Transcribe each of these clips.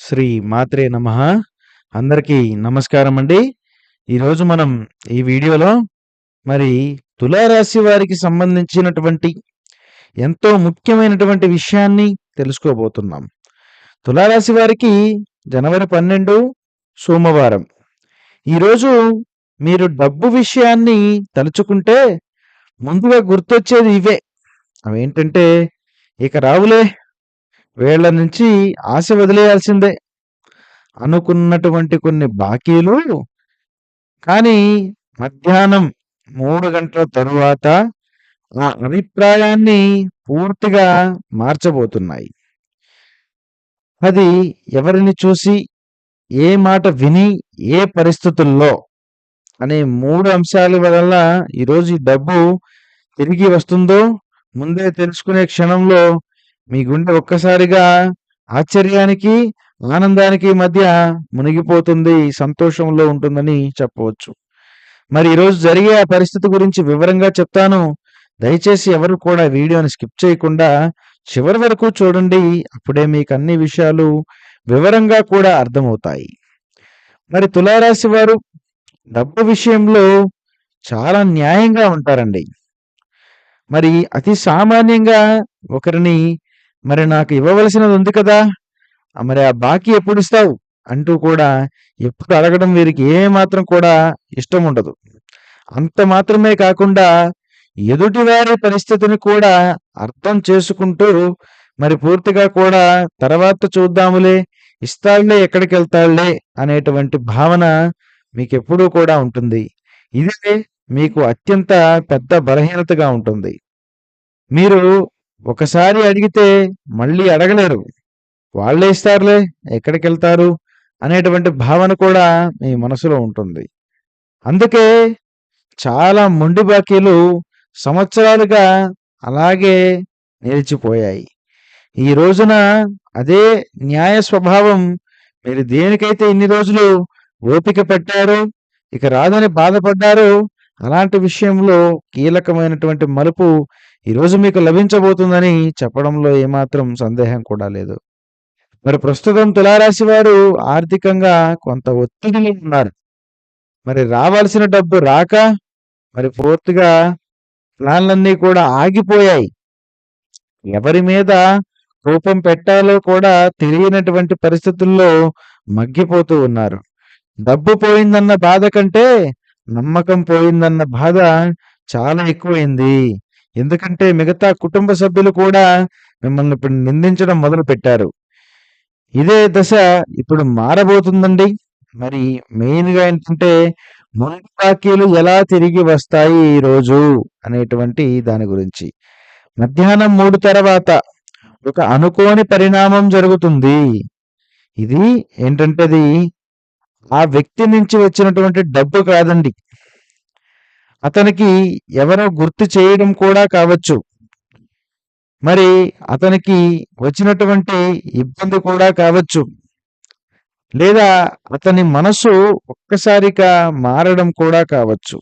శ్రీ మాత్రే నమ. అందరికీ నమస్కారం అండి. ఈరోజు మనం ఈ వీడియోలో మరి తులారాశి వారికి సంబంధించినటువంటి ఎంతో ముఖ్యమైనటువంటి విషయాన్ని తెలుసుకోబోతున్నాం. తులారాశి వారికి జనవరి పన్నెండు సోమవారం. ఈరోజు మీరు డబ్బు విషయాన్ని తలుచుకుంటే ముందుగా గుర్తొచ్చేది ఇవే. అవేంటంటే ఇక రావులే వీళ్ళ నుంచి ఆశ వదిలేయాల్సిందే. అనుకున్నటువంటి కొన్ని బాకీలు. కానీ మధ్యాహ్నం మూడు గంటల తరువాత ఆ అభిప్రాయాన్ని పూర్తిగా మార్చబోతున్నాయి. అది ఎవరిని చూసి ఏ మాట విని ఏ పరిస్థితుల్లో అనే మూడు అంశాల వల్ల ఈరోజు ఈ డబ్బు తిరిగి వస్తుందో ముందే తెలుసుకునే క్షణంలో మీ గుండె ఒక్కసారిగా ఆశ్చర్యానికి ఆనందానికి మధ్య మునిగిపోతుంది సంతోషంలో ఉంటుందని చెప్పవచ్చు. మరి ఈరోజు జరిగే ఆ పరిస్థితి గురించి వివరంగా చెప్తాను. దయచేసి ఎవరు కూడా వీడియోని స్కిప్ చేయకుండా చివరి వరకు చూడండి. అప్పుడే మీకు అన్ని విషయాలు వివరంగా కూడా అర్థమవుతాయి. మరి తులారాశి వారు డబ్బు విషయంలో చాలా న్యాయంగా ఉంటారండి. మరి అతి సామాన్యంగా ఒకరిని మరి నాకు ఇవ్వవలసినది ఉంది కదా. మరి ఆ బాకీ ఎప్పుడు ఇస్తావు? అంటూ కూడా ఎప్పుడు అడగడం వీరికి ఏ మాత్రం కూడా ఇష్టం ఉండదు. అంత మాత్రమే కాకుండా ఎదుటివారి పరిస్థితిని కూడా అర్థం చేసుకుంటూ మరి పూర్తిగా కూడా తర్వాత చూద్దాములే ఇస్తాళ్ళే ఎక్కడికి వెళ్తాళ్ళే అనేటువంటి భావన మీకు ఎప్పుడూ కూడా ఉంటుంది. ఇదే మీకు అత్యంత పెద్ద బలహీనతగా ఉంటుంది. మీరు ఒకసారి అడిగితే మళ్ళీ అడగలేరు. వాళ్ళే ఇస్తారులే ఎక్కడికి వెళ్తారు అనేటువంటి భావన కూడా మీ మనసులో ఉంటుంది. అందుకే చాలా మొండి బాకీలు సంవత్సరాలుగా అలాగే నిలిచిపోయాయి. ఈ రోజున అదే న్యాయ స్వభావం మీరు దేనికైతే ఇన్ని రోజులు ఓపిక పెట్టారో ఇక రాదని బాధపడ్డారో అలాంటి విషయంలో కీలకమైనటువంటి మలుపు ఈరోజు మీకు లభించబోతుందని చెప్పడంలో ఏమాత్రం సందేహం కూడా లేదు. మరి ప్రస్తుతం తులారాశి వారు ఆర్థికంగా కొంత ఒత్తిడిలో ఉన్నారు. మరి రావాల్సిన డబ్బు రాక మరి పూర్తిగా ప్లాన్లన్నీ కూడా ఆగిపోయాయి. ఎవరి మీద కోపం పెట్టాలో కూడా తెలియనటువంటి పరిస్థితుల్లో మగ్గిపోతూ ఉన్నారు. డబ్బు పోయిందన్న బాధ కంటే నమ్మకం పోయిందన్న బాధ చాలా ఎక్కువైంది. ఎందుకంటే మిగతా కుటుంబ సభ్యులు కూడా మిమ్మల్ని ఇప్పుడు నిందించడం మొదలు పెట్టారు ఇదే దశ ఇప్పుడు మారబోతుందండి. మరి మెయిన్గా ఏంటంటే ముందు బాకీలు ఎలా తిరిగి వస్తాయి ఈ రోజు అనేటువంటి దాని గురించి. మధ్యాహ్నం మూడు తర్వాత ఒక అనుకోని పరిణామం జరుగుతుంది. ఇది ఏంటంటే అది ఆ వ్యక్తి నుంచి వచ్చినటువంటి డబ్బు కాదండి. అతనికి ఎవరో గుర్తు చేయడం కూడా కావచ్చు. మరి అతనికి వచ్చినటువంటి ఇబ్బంది కూడా కావచ్చు. లేదా అతని మనసు ఒక్కసారిగా మారడం కూడా కావచ్చు.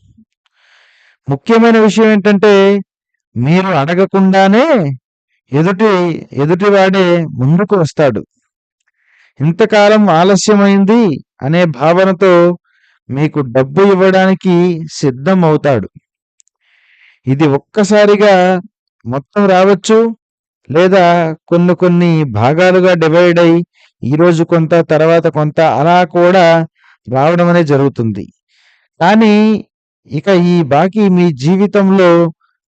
ముఖ్యమైన విషయం ఏంటంటే మీరు అడగకుండానే ఎదుటి ఎదుటివాడే ముందుకు వస్తాడు. ఇంతకాలం ఆలస్యమైంది అనే భావనతో మీకు డబ్బు ఇవ్వడానికి సిద్ధం అవుతాడు ఇది ఒక్కసారిగా మొత్తం రావచ్చు లేదా కొన్ని కొన్ని భాగాలుగా డివైడ్ అయి ఈరోజు కొంత తర్వాత కొంత అలా కూడా రావడం అనేది జరుగుతుంది. కానీ ఇక ఈ బాకీ మీ జీవితంలో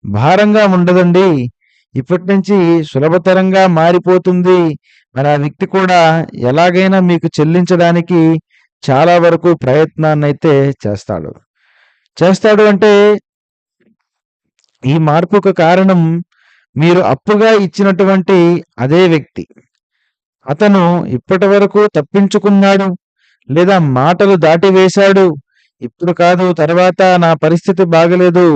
భారంగా ఉండదండి. ఇప్పటి నుంచి సులభతరంగా మారిపోతుంది. మరి ఆ వ్యక్తి కూడా ఎలాగైనా మీకు చెల్లించడానికి చాలా వరకు ప్రయత్నాన్ని అయితే చేస్తాడు. చేస్తాడు అంటే ఈ మార్పుకు కారణం మీరు అప్పుగా ఇచ్చినటువంటి అదే వ్యక్తి. అతను ఇప్పటి వరకు తప్పించుకున్నాడు లేదా మాటలు దాటివేశాడు ఇప్పుడు కాదు తర్వాత నా పరిస్థితి బాగలేదు.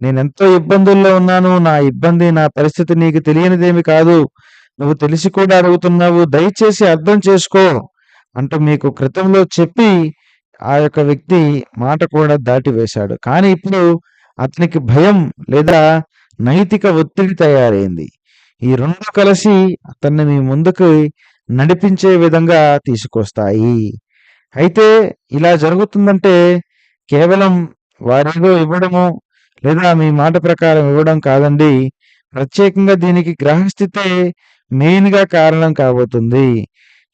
నేనెంతో ఇబ్బందుల్లో ఉన్నాను. నా ఇబ్బంది నా పరిస్థితి నీకు తెలియనిదేమి కాదు. నువ్వు తెలిసి కూడా అడుగుతున్నావు. దయచేసి అర్థం చేసుకో. అంటూ మీకు క్రితంలో చెప్పి ఆ యొక్క వ్యక్తి మాట కూడా దాటివేశాడు. కానీ ఇప్పుడు అతనికి భయం లేదా నైతిక ఒత్తిడి తయారైంది. ఈ రెండు కలిసి అతన్ని మీ ముందుకు నడిపించే విధంగా తీసుకొస్తాయి. అయితే ఇలా జరుగుతుందంటే కేవలం వారేదో ఇవ్వడము లేదా మీ మాట ప్రకారం ఇవ్వడం కాదండి. ప్రత్యేకంగా దీనికి గ్రహస్థితే మెయిన్గా కారణం కాబోతుంది.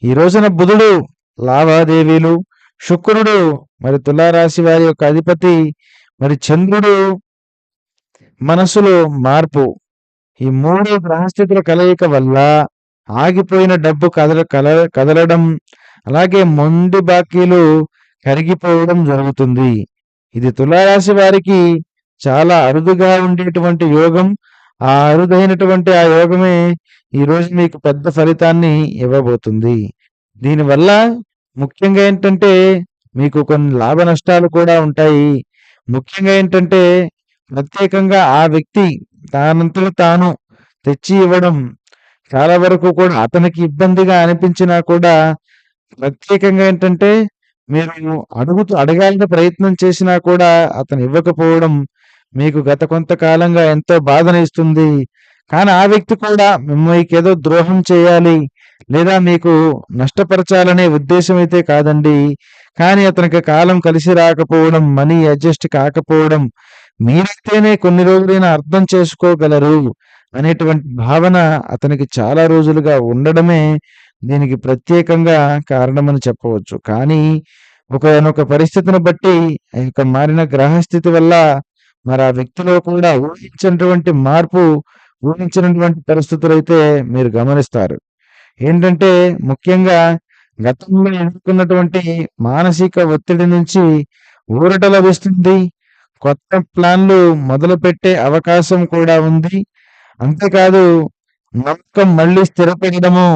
ఈ రోజున బుధుడు లావాదేవీలు శుక్రుడు మరి తులారాశి వారి యొక్క అధిపతి మరి చంద్రుడు మనసులో మార్పు. ఈ మూడు గ్రహస్థితుల కలయిక వల్ల ఆగిపోయిన డబ్బు కదల కల కదలడం అలాగే మొండి బాకీలు కరిగిపోవడం జరుగుతుంది. ఇది తులారాశి వారికి చాలా అరుదుగా ఉండేటువంటి యోగం. ఆ అరుదైనటువంటి ఆ యోగమే ఈ రోజు మీకు పెద్ద ఫలితాన్ని ఇవ్వబోతుంది. దీనివల్ల ముఖ్యంగా ఏంటంటే మీకు కొన్ని లాభ నష్టాలు కూడా ఉంటాయి. ముఖ్యంగా ఏంటంటే ప్రత్యేకంగా ఆ వ్యక్తి తానంతట తాను తెచ్చి ఇవ్వడం చాలా వరకు కూడా అతనికి ఇబ్బందిగా అనిపించినా కూడా ప్రత్యేకంగా ఏంటంటే మీరు అడుగుతూ అడగాలని ప్రయత్నం చేసినా కూడా అతను ఇవ్వకపోవడం మీకు గత కొంతకాలంగా ఎంతో బాధనిస్తుంది కానీ ఆ వ్యక్తి కూడా మీకు ఏదో ద్రోహం చేయాలి లేదా మీకు నష్టపరచాలనే ఉద్దేశం అయితే కాదండి. కానీ అతనికి కాలం కలిసి రాకపోవడం మనీ అడ్జస్ట్ కాకపోవడం మీరైతేనే కొన్ని రోజులైనా అర్థం చేసుకోగలరు అనేటువంటి భావన అతనికి చాలా రోజులుగా ఉండడమే దీనికి ప్రత్యేకంగా కారణమని చెప్పవచ్చు. కానీ ఒకనొక పరిస్థితిని బట్టి ఆ యొక్క మారిన గ్రహస్థితి వల్ల మరి ఆ వ్యక్తిలో కూడా ఊహించినటువంటి మార్పు ఊహించినటువంటి పరిస్థితులు అయితే మీరు గమనిస్తారు. ఏంటంటే ముఖ్యంగా గతంలో ఎదుర్కొన్నటువంటి మానసిక ఒత్తిడి నుంచి ఊరట లభిస్తుంది. కొత్త ప్లాన్లు మొదలు పెట్టే అవకాశం కూడా ఉంది. అంతేకాదు నమ్మకం మళ్ళీ స్థిరపడము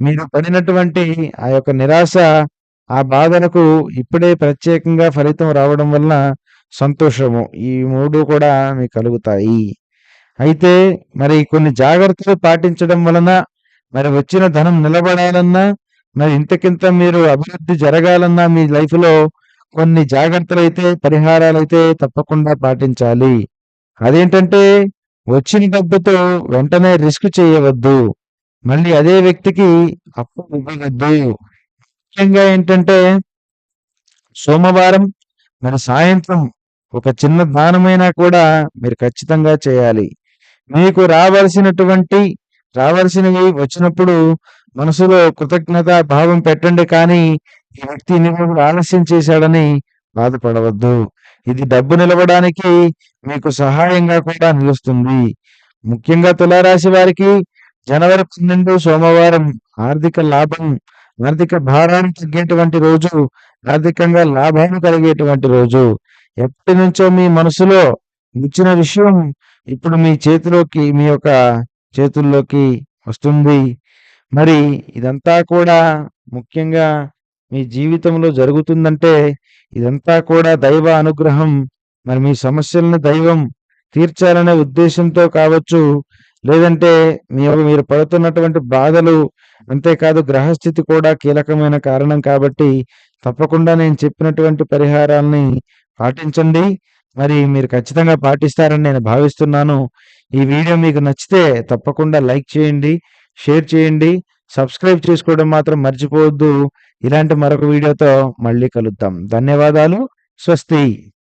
మీరు పడినటువంటి ఆ యొక్క నిరాశ ఆ బాధలకు ఇప్పుడే ప్రత్యేకంగా ఫలితం రావడం వలన సంతోషము. ఈ మూడు కూడా మీకు కలుగుతాయి. అయితే మరి కొన్ని జాగ్రత్తలు పాటించడం వలన మరి వచ్చిన ధనం నిలబడాలన్నా మరి ఇంతకింత మీరు అభివృద్ధి జరగాలన్నా మీ లైఫ్లో కొన్ని జాగ్రత్తలు అయితే పరిహారాలు అయితే తప్పకుండా పాటించాలి. అదేంటంటే వచ్చిన డబ్బుతో వెంటనే రిస్క్ చేయవద్దు. మళ్ళీ అదే వ్యక్తికి అప్పు ఇవ్వవద్దు. ముఖ్యంగా ఏంటంటే సోమవారం మరి సాయంత్రం ఒక చిన్న దానమైనా కూడా మీరు ఖచ్చితంగా చేయాలి. మీకు రావాల్సినటువంటి రావాల్సినవి వచ్చినప్పుడు మనసులో కృతజ్ఞత భావం పెట్టండి కానీ ఈ వ్యక్తి ఇన్ని ఆలస్యం చేశాడని బాధపడవద్దు. ఇది డబ్బు నిలవడానికి మీకు సహాయంగా కూడా నిలుస్తుంది. ముఖ్యంగా తులారాశి వారికి జనవరి పన్నెండు సోమవారం ఆర్థిక లాభం ఆర్థిక భారాన్ని తగ్గేటువంటి రోజు ఆర్థికంగా లాభాన్ని కలిగేటువంటి రోజు. ఎప్పటి నుంచో మీ మనసులో ఇచ్చిన విషయం ఇప్పుడు మీ చేతిలోకి మీ యొక్క చేతుల్లోకి వస్తుంది. మరి ఇదంతా కూడా ముఖ్యంగా మీ జీవితంలో జరుగుతుందంటే ఇదంతా కూడా దైవ అనుగ్రహం. మరి మీ సమస్యలను దైవం తీర్చాలనే ఉద్దేశంతో కావచ్చు లేదంటే మీ మీరు పడుతున్నటువంటి బాధలు అంతేకాదు గ్రహస్థితి కూడా కీలకమైన కారణం కాబట్టి తప్పకుండా నేను చెప్పినటువంటి పరిహారాలని పాటించండి. మరి మీరు ఖచ్చితంగా పాటిస్తారని నేను భావిస్తున్నాను. ఈ వీడియో మీకు నచ్చితే తప్పకుండా లైక్ చేయండి షేర్ చేయండి సబ్స్క్రైబ్ చేసుకోవడం మాత్రం మర్చిపోవద్దు. ఇలాంటి మరొక వీడియోతో మళ్ళీ కలుద్దాం. ధన్యవాదాలు. స్వస్తి.